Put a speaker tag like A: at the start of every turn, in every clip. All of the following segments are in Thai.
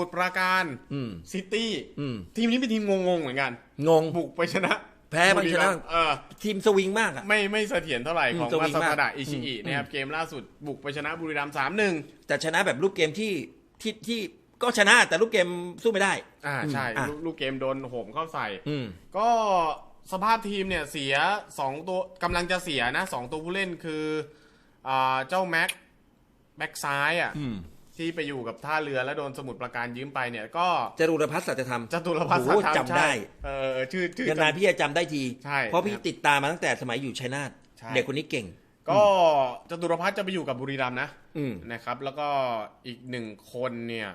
A: หมุดปราการ
B: อืม
A: ซิตี้
B: อืม
A: ทีมนี้เป็นทีมงงๆเหมือนกัน
B: งง
A: บุกไปชนะ
B: แพ้มันชนะ
A: บุรีรัมย์เออ
B: ทีมสวิงมากอะ
A: ไม่ไม่เสถียรเท่าไหร่
B: อืม
A: ของ
B: สวิ
A: มางซา
B: มาก
A: ตาดะอิชิอิ
B: อืม
A: นะครับเกมล่าสุดบุกไปชนะบุรีรัมย์สามหนึ่ง
B: แต่ชนะแบบรูปเกมที่ที่ที่ก็ชนะแต่รูปเกมสู้ไม่ได้
A: อ่าใช่
B: อะ
A: ลูกลูกเกมโดนโหมเข้าใส่
B: อืม
A: ก็สภาพทีมเนี่ยเสียสองตัวกำลังจะเสียนะสองตัวผู้เล่นคืออ่าเจ้าแม็กแบ็กซ้ายอะ
B: อืม
A: ที่ไปอยู่กับท่าเรือแล้วโดนสมุทรปราการยืมไปเนี่ย ก็
B: จรุรพัฒน์สัจธรรม
A: จตุรพัฒน์
B: โอ้โห
A: สัตย์ธรรม
B: จำได้
A: ใช่เออชื่อชื่อ
B: นานๆพี่จะจำได้ที
A: ใช่
B: เพราะพี่
A: ครับ
B: ติดตามมาตั้งแต่สมัยอยู่ชัยนาท
A: ใช่
B: เด็กคนนี้เก่ง
A: ก็จตุรพัฒน์จะไปอยู่กับบุรีรัมย์นะ
B: อืม
A: นะครับ แล้วก็อีกหนึ่งคนเนี่ย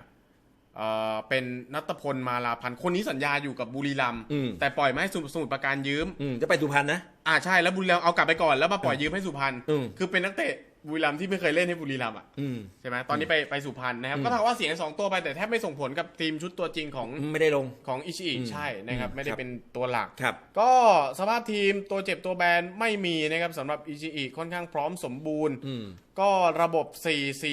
A: เอ่อเป็นนัตพลมาลาพันธ์คนนี้สัญญาอยู่กับบุรีรัมย์
B: อืม
A: แต่ปล่อยมาให้สมุทรสมุทรปราการยืม
B: อืมจะไปสุพรรณนะ
A: อ่าใช่แล้วบุรีรัมย์เอากลับไปก่อนแล้วมาปล่อยยืมให้สุพรรณ
B: อืม
A: คือเป็นนักเตะ บุรีรัมย์ที่ไม่เคยเล่นให้บุรีรัมย์อะ
B: อืม
A: ใช่ไหมตอนนี้ไปไปสุพรรณนะครับ
B: อืม
A: ก็เท่ากับว่าเสียสองตัวไปแต่แทบไม่ส่งผลกับทีมชุดตัวจริงของ
B: ไม่ได้ลง
A: ของอิชิอิ
B: อืม
A: ใช่นะครับ
B: อืม
A: ไม่ได้
B: ครับ
A: เป็นตัวหลัก
B: ครับ
A: ก็สภาพทีมตัวเจ็บตัวแบนไม่มีนะครับสำหรับอิชิอิค่อนข้างพร้อมสมบูรณ์
B: อืม
A: ก็ระบบ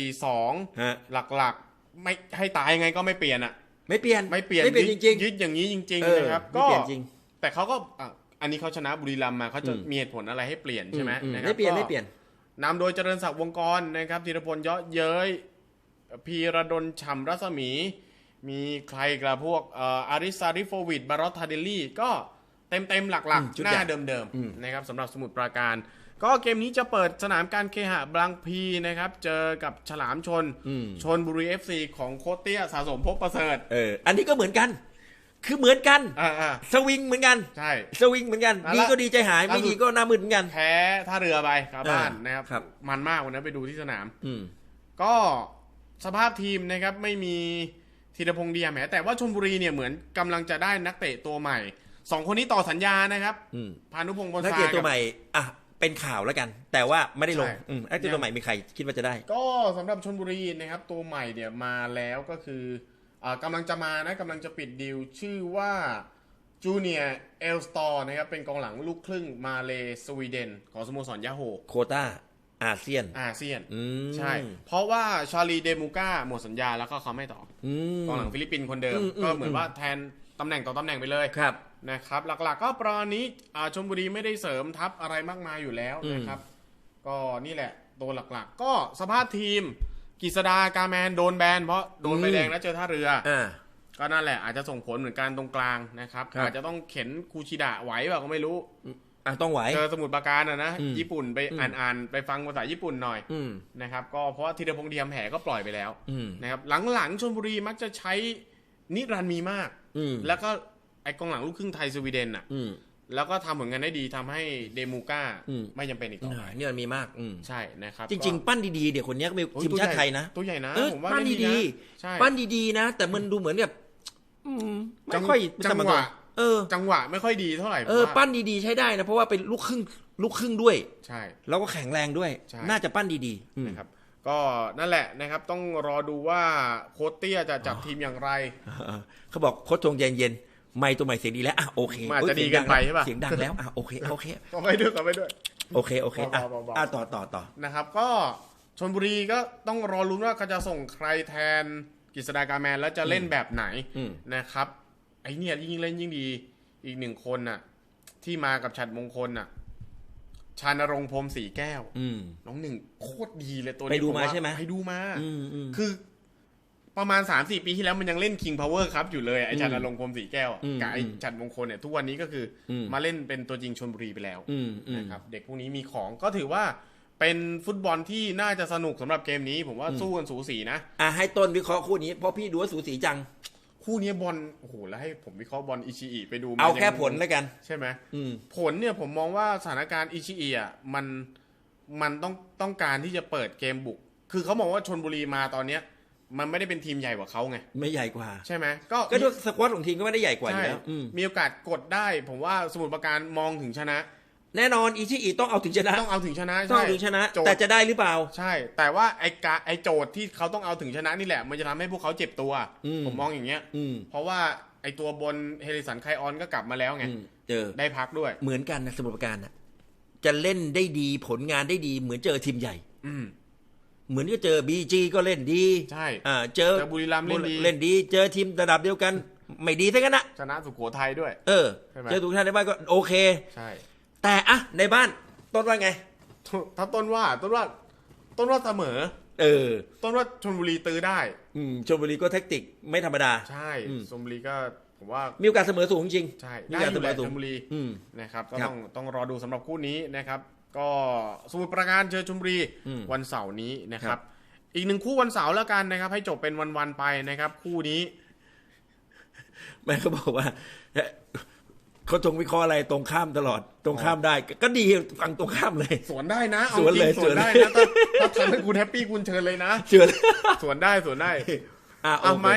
A: 4-4-2
B: ฮะ
A: หลักๆ ไม่ให้ตายยังไงก็ไม่เปลี่ยนอะ
B: ไม่เปลี่ยน
A: ไม่เปลี่ยน
B: ไม่เปลี่ยนจ
A: ยึด
B: ริง
A: ยึดอย่างนี้จริง
B: ๆเอ
A: ๆ
B: อ
A: นะครับ
B: ไม่
A: ก็
B: เปลี่ยนจริง
A: แต่เขาก็อะอันนี้เขาชนะบุรีรัมย์มาเขาจะ
B: อืม
A: มีเหตุผลอะไรให้เปลี่ยนใช่ไหม
B: อื
A: นะครับ
B: ไม่เปลี่ยน
A: ก็
B: ไม่เปลี่ยน
A: นำโดยเจริญศักดิ์วงกรนะครับธีรพลเยาะเย้ยพีระดลฉ่ำรัศมี มีใครกระพวกเอ่ออาริซาริโฟวิดบารอตทาเดลลี่ก็เต็มเต็มๆหลัก
B: อืมชุด
A: ๆห
B: ใหญ่
A: น้าเดิม
B: อืม
A: ๆนะครับสำหรับสมุทรปราการ ก็เกมนี้จะเปิดสนามการเคหะบางพีนะครับ เจอกับฉลามชน
B: อืม
A: ชนบุรีเอฟซีของโคตเตี้ยสะสมพบประเสริฐ
B: เอออันนี้ก็เหมือนกัน คือเหมือนกัน
A: อ่าอ่า
B: สวิงเหมือนกัน
A: ใช่
B: สวิงเหมือนกัน
A: แล้ว
B: ดีก็ดีใจหาย
A: ล่าสุด
B: ไม่ดีก็หน้ามืดเหมือนกัน
A: แพ้ท่าเรือไปกลับบ้าน
B: เออ
A: นะครับ
B: ครับ
A: มันมากวันนั้นไปดูที่สนาม
B: อืม
A: ก็สภาพทีมนะครับไม่มีธีรพงษ์เดียแหมแต่ว่าชลบุรีเนี่ยเหมือนกำลังจะได้นักเตะตัวใหม่สองคนนี้ต่อสัญญานะครับ
B: อืม
A: พานุพงศ์บน
B: นัก
A: ทรา
B: เตะ
A: ย
B: ตัว
A: กับ
B: ใหม่อะเป็นข่าวแล้วกัน แต่ว่าไม่ได้ลง
A: ใช่
B: อืมนักเตะตัวใหม่มีใครคิดว่าจะได้
A: ก็สำหรับชลบุรีนะครับตัวใหม่เนี่ยมาแล้วก็คืออา กำลังจะมานะกำลังจะปิดดีลชื่อว่าจูเนียเอลสตอร์นะครับเป็นกองหลังลูกครึ่งมาเลสวีเดน ของสโมสรยาโฮ
B: โควต้าอาเซียน
A: อาเซียน
B: อืม
A: ใช่ เพราะว่าชาลีเดมูก้าหมดสัญญาแล้วก็เขาไม่ต่อ
B: อืม
A: กองหลังฟิลิปปินส์คนเดิม
B: อืมอืม
A: ก็เหมือนว่าแทนตำแหน่งต่อตำแหน่งไปเลย
B: ครับ
A: นะครับ หลักๆก็ประมาณนี้อ่าชลบุรีไม่ได้เสริมทัพอะไรมากมายอยู่แล้วนะครับ ก็นี่แหละตัวหลักๆ ก็สภาพทีม กิษดากาแมนโดนแบนเพราะโดนใบ
B: อืม
A: แดงแล้วเจอท่าเรือ
B: อ่า
A: ก็นั่นแหละอาจจะส่งผลเหมือนกันตรงกลางนะครับ
B: ครับ
A: อาจจะต้องเข็นคูชิดะไหวเปล่าก็ไม่รู้
B: อะต้องไหว
A: เจอสมุทรปราการนะนะ
B: อืม
A: ญี่ปุ่นไป
B: อืม
A: อ่านๆไปฟังภาษาญี่ปุ่นหน่อย
B: อืม
A: นะครับก็เพราะว่าธีรพงษ์เดียมแห่ก็ปล่อยไปแล้ว
B: อืม
A: นะครับหลังๆชลบุรีมักจะใช้นิรันดร์มีมาก
B: อืม
A: แล้วก็ไอ้กองหลังลูกครึ่งไทยสวีเดนอะ
B: อืม
A: แล้วก็ทำผลงานได้ดีทำให้เดมูก้า
B: อืม
A: ไม่จำเป็นอีกต่อไป
B: นี่มันมีมากอืม
A: ใช่นะครับ
B: จริง ๆ ปั้นดีๆเดี๋ยวคนเนี้ยก็มี
A: ก็โอ้
B: ทีมชาติไทยนะ
A: ตัวใหญ่นะ
B: เออ
A: ผมว่า
B: ปั้น
A: เล่
B: ดี
A: ๆใช่
B: ๆ ปั้นดีๆนะ แต่มันดูเหมือนแบบอืม
A: จั
B: ไม่
A: ง
B: ค่อย
A: จังหวะ
B: เออ
A: จังหวะไม่ค่อยดีเท่าไหร่
B: เออ
A: ผมว่า
B: ปั้นดีๆใช้ได้นะเพราะว่าเป็นลูกครึ่งลูกครึ่งด้วย
A: ใช่
B: แล้วก็แข็งแรงด้วย
A: ใช่
B: น่าจะปั้นดีๆอืม
A: นะครับก็นั่นแหละนะครับ ต้องรอดูว่าโค้ชเตี้ยจะจับทีมอย่างไร
B: เออเขาบอกโคชทงเย็นๆ ไม่ตัวใหม่เสียงดีแล้วอะโอเค
A: มันอาจจะ
B: โย
A: ดีเกินไปใช่ปะ
B: เสียงดังแล้วอะโอเคโอเค
A: ก็ไปด้วยก็ไปด้วย
B: โอเคโอเคอะ
A: เบาๆเบาๆ
B: อะต่อต่อต่อ
A: นะครับ ก็ชนบุรีก็ต้องรอลุ้นว่าเขาจะส่งใครแทนกฤษดากาแมนแล้วจะเล่นแบบไหน
B: อืม
A: นะครับ ไอเนี่ยยิ่งเล่นยิ่งดีอีกหนึ่งคนน่ะ ที่มากับฉัดมงคลน่ะ ชานรงค์พรหมสีแก้ว
B: อืม
A: น้องหนึ่งโคตรดีเลยตัวนี้
B: ไปดู
A: ผว่
B: มาใช่ไหม
A: ไปดูมา
B: อืมอืม
A: คือ ประมาณสามสี่ปีที่แล้วมันยังเล่น King Power ครับอยู่เลยไอ
B: อืม
A: ชานรงค์พรหมสีแก้วอะ
B: อืม
A: กับไอ
B: อืม
A: ฉัดมงคลเนี่ยทุกวันนี้ก็คืออ
B: ม
A: มาเล่นเป็นตัวจริงชนบุรีไปแล้ว
B: อืมอืม
A: นะครับเด็กพวกนี้มีของก็ถือว่าเป็นฟุตบอลที่น่าจะสนุกสำหรับเกมนี้ ผมว่า
B: อืม
A: สู้กันสูสีนะ
B: อะให้ต้นวิเคราะห์คู่นี้เพราะพี่ดูว่าสูสีจัง
A: คู่นี้บอลโอ้โหแล้วให้ผมวิเคราะห์บอลอิชิอิไปดูม
B: เอา
A: ยัง
B: แค่ผลแล้วกัน
A: ใช่ไหม
B: อืม
A: ผลเนี่ยผมมองว่าสถานการณ์อิชิอิอะมันมันต้องต้องการที่จะเปิดเกมบุก คือเขามองว่าชนบุรีมาตอนเนี้ย มันไม่ได้เป็นทีมใหญ่กว่าเขาไง
B: ไม่ใหญ่กว่า
A: ใช่ไหมก็
B: ก็ด้วยสควอตของทีมก็ไม่ได้ใหญ่กว่าอยู่
A: ใช่
B: แล้วอืม
A: มีโอกาสกดได้ ผมว่าสมุทรปราการมองถึงชนะ
B: แน่นอนอีชิอีต้องเอาถึงชนะ
A: ต้องเอาถึงชนะ
B: ต้อง
A: ใช่
B: เอาถึงชนะ
A: โจทย์
B: แต่จะได้หรือเปล่า
A: ใช่ แต่ว่าไอ้กาไอ้โจทย์ที่เขาต้องเอาถึงชนะนี่แหละ มันจะทำให้พวกเขาเจ็บตัว
B: อืม
A: ผมมองอย่างเงี้ย
B: อืม
A: เพราะว่าไอ้ตัวบนเฮลิสันไคออนก็กลับมาแล้วไง
B: อืมเจอ
A: ได้พักด้วย
B: เหมือนกันนะสมุทรปราการนะจะเล่นได้ดีผลงานได้ดีเหมือนเจอทีมใหญ่
A: อืม
B: เหมือนก็เจอบีจีก็เล่นดี
A: ใช่
B: อ่าเจอ
A: เจอบุรีรัมย์เล่นดี
B: เล่นดี เจอทีมระดับเดียวกัน ไม่ดีทั้งนั้นนะ
A: ชนะสุโขทัยด้วย
B: เออ
A: ใช่ไหม
B: เจอทุกท่านในบ้านก็โอเค
A: ใช่
B: แต่อะในบ้านต้นว่าไง
A: ถ้าต้นว่าต้นว่า ต้นว่าเสมอ
B: เออ
A: ต้นว่าชลบุรีตื้อได้
B: อืมชลบุรีก็แท็กติกไม่ธรรมดา
A: ใช่
B: อืม
A: ชลบุรีก็ผมว่า
B: มีโอกาสเสมอสูงจริง
A: ใช่
B: มี
A: ได้
B: โอกาส
A: อ
B: เส
A: ยู่
B: มอสูง
A: แหละชลบุรี
B: อืม
A: นะครับก็
B: ครับ
A: ต้องต้องรอดูสำหรับคู่นี้นะครับ ก็สมุทรปราการเจอชลบุรี
B: อืม
A: วันเสาร์นี้นะค
B: ครั
A: รับ
B: บ
A: อีกหนึ่งคู่วันเสาร์แล้วกันนะครับ ให้จบเป็นวันๆไปนะครับ คู่นี้
B: แม่เขาบอกว่าเขาจงวิเคราะห์อะไรตรงข้ามตลอด ตรงข้ามได้ ก็ดีฟังตรงข้ามเลย
A: สวนได้นะอา
B: สวน
A: จริง
B: เลย
A: สวนได้
B: สวนเลย
A: นะถ้าถ้าทำให้คุณแฮปปี้คุณเชิญเลยนะ
B: เชื่อ
A: สวนได้สวนได้
B: อะ
A: อะ
B: โอเค
A: ไม่